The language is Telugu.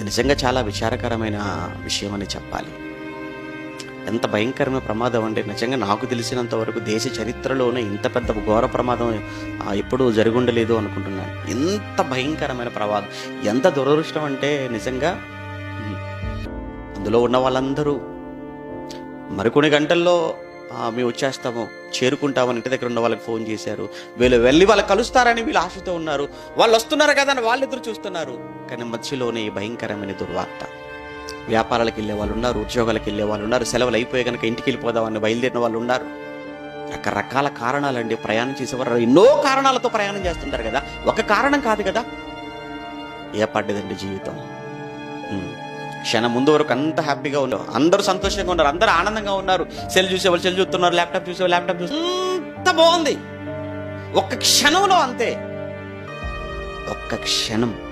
అది నిజంగా చాలా విచారకరమైన విషయం అని చెప్పాలి. ఎంత భయంకరమైన ప్రమాదం అంటే నిజంగా నాకు తెలిసినంత వరకు దేశ చరిత్రలోనే ఇంత పెద్ద ఘోర ప్రమాదం ఎప్పుడూ జరుగుండలేదు అనుకుంటున్నాను. ఎంత భయంకరమైన ప్రమాదం ఎంత దురదృష్టం అంటే నిజంగా అందులో ఉన్న వాళ్ళందరూ మరికొన్ని గంటల్లో మేము వచ్చేస్తాము. చేరుకుంటామని ఇంటి దగ్గర ఉన్న వాళ్ళకి ఫోన్ చేశారు. వీళ్ళు వెళ్ళి వాళ్ళు కలుస్తారని వీళ్ళు ఆశతో ఉన్నారు. వాళ్ళు వస్తున్నారు కదా అని వాళ్ళు ఎదురు చూస్తున్నారు. కానీ మధ్యలోనే ఈ భయంకరమైన దుర్వార్త. వ్యాపారాలకు వెళ్ళే వాళ్ళు ఉన్నారు ఉద్యోగాలకు వెళ్ళే వాళ్ళు ఉన్నారు సెలవులు అయిపోయి కనుక ఇంటికి వెళ్ళిపోదామని బయలుదేరిన వాళ్ళు ఉన్నారు. రకరకాల కారణాలండి. ప్రయాణం చేసేవారు ఎన్నో కారణాలతో ప్రయాణం చేస్తుంటారు కదా. ఒక కారణం కాదు కదా. ఏ పడ్డదండి జీవితం క్షణం ముందు వరకు అంత హ్యాపీగా ఉన్నారు. అందరూ సంతోషంగా ఉన్నారు. అందరూ ఆనందంగా ఉన్నారు. సెల్ చూసేవాళ్ళు సెల్ చూస్తున్నారు. ల్యాప్టాప్ చూసేవాళ్ళు ల్యాప్టాప్ చూసి అంత బాగుంది. ఒక్క క్షణంలో అంతే. ఒక్క క్షణం.